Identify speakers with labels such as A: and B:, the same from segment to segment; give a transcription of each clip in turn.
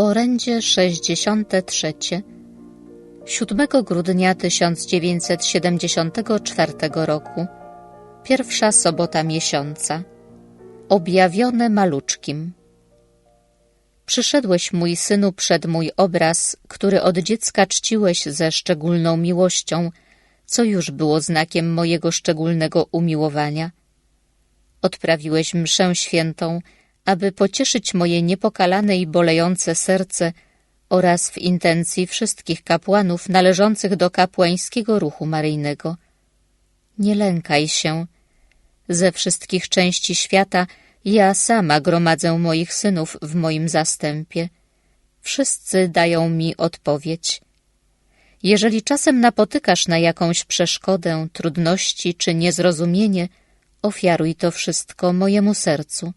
A: Orędzie 63 7 grudnia 1974 roku Pierwsza sobota miesiąca Objawione maluczkim Przyszedłeś, mój synu, przed mój obraz, który od dziecka czciłeś ze szczególną miłością, co już było znakiem mojego szczególnego umiłowania. Odprawiłeś mszę świętą, aby pocieszyć moje niepokalane i bolejące serce oraz w intencji wszystkich kapłanów należących do kapłańskiego ruchu maryjnego. Nie lękaj się. Ze wszystkich części świata ja sama gromadzę moich synów w moim zastępie. Wszyscy dają mi odpowiedź. Jeżeli czasem napotykasz na jakąś przeszkodę, trudności czy niezrozumienie, ofiaruj to wszystko mojemu sercu.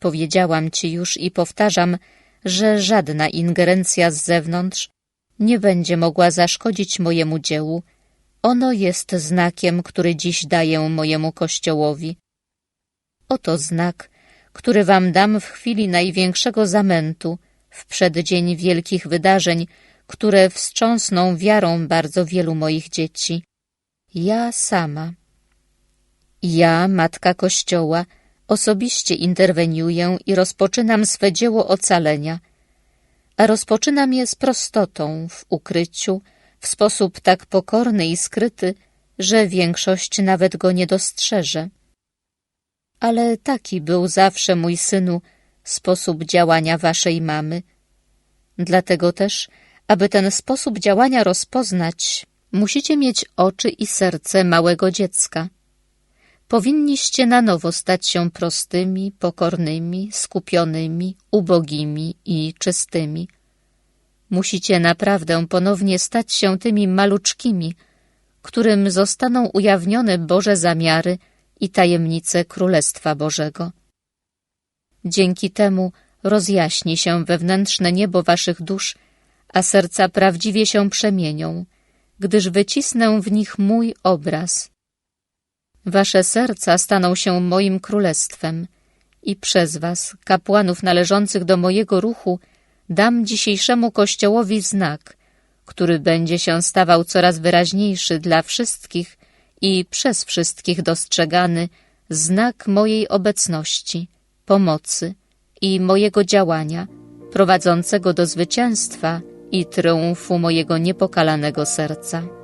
A: Powiedziałam ci już i powtarzam, że żadna ingerencja z zewnątrz nie będzie mogła zaszkodzić mojemu dziełu. Ono jest znakiem, który dziś daję mojemu Kościołowi. Oto znak, który wam dam w chwili największego zamętu, w przeddzień wielkich wydarzeń, które wstrząsną wiarą bardzo wielu moich dzieci. Ja sama. Ja, Matka Kościoła, Osobiście interweniuję i rozpoczynam swe dzieło ocalenia, a rozpoczynam je z prostotą, w ukryciu, w sposób tak pokorny i skryty, że większość nawet go nie dostrzeże. Ale taki był zawsze, mój synu, sposób działania waszej mamy. Dlatego też, aby ten sposób działania rozpoznać, musicie mieć oczy i serce małego dziecka – powinniście na nowo stać się prostymi, pokornymi, skupionymi, ubogimi i czystymi. Musicie naprawdę ponownie stać się tymi maluczkimi, którym zostaną ujawnione Boże zamiary i tajemnice Królestwa Bożego. Dzięki temu rozjaśni się wewnętrzne niebo waszych dusz, a serca prawdziwie się przemienią, gdyż wycisnę w nich mój obraz, Wasze serca staną się moim królestwem i przez was, kapłanów należących do mojego ruchu, dam dzisiejszemu Kościołowi znak, który będzie się stawał coraz wyraźniejszy dla wszystkich i przez wszystkich dostrzegany znak mojej obecności, pomocy i mojego działania, prowadzącego do zwycięstwa i triumfu mojego niepokalanego serca.